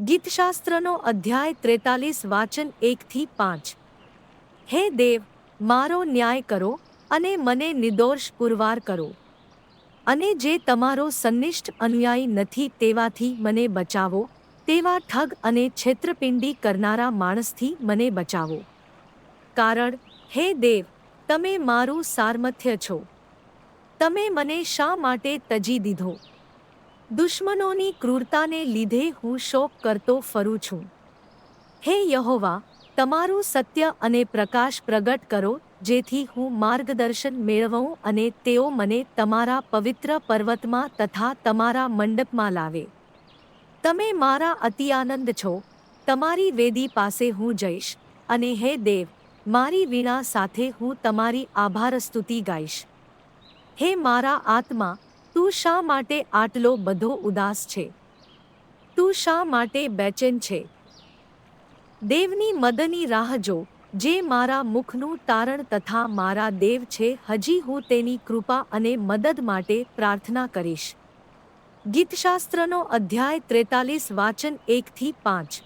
ગીતશાસ્ત્રનો અધ્યાય ત્રેતાલીસ, વાચન એકથી પાંચ. હે દેવ, મારો ન્યાય કરો અને મને નિર્દોષ પુરવાર કરો. અને જે તમારો સંનિષ્ઠ અનુયાયી નથી તેવાથી મને બચાવો, તેવા ઠગ અને છેતરપિંડી કરનારા માણસથી મને બચાવો. કારણ, હે દેવ, તમે મારું સારમથ્ય છો. તમે મને શા માટે તજી દીધો? દુશ્મનોની ક્રૂરતાને લીધે હું શોક કરતો ફરું છું. હે યહોવા, તમારું સત્ય અને પ્રકાશ પ્રગટ કરો, જેથી હું માર્ગદર્શન મેળવું અને તેઓ મને તમારા પવિત્ર પર્વતમાં તથા તમારા મંડપમાં લાવે. તમે મારા અતિ આનંદ છો. તમારી વેદી પાસે હું જઈશ અને હે દેવ, મારી વીણા સાથે હું તમારી આભાર સ્તુતિ ગાઈશ. હે મારા આત્મા તું શા માટે આટલો બધો ઉદાસ છે? તું શા માટે બેચેન છે? દેવની મદની રાહ જો, જે મારા મુખનું તારણ તથા મારા દેવ છે, હજી હું તેની કૃપા અને મદદ માટે પ્રાર્થના કરીશ. ગીતશાસ્ત્રનો અધ્યાય ત્રેતાલીસ વાચન એકથી પાંચ.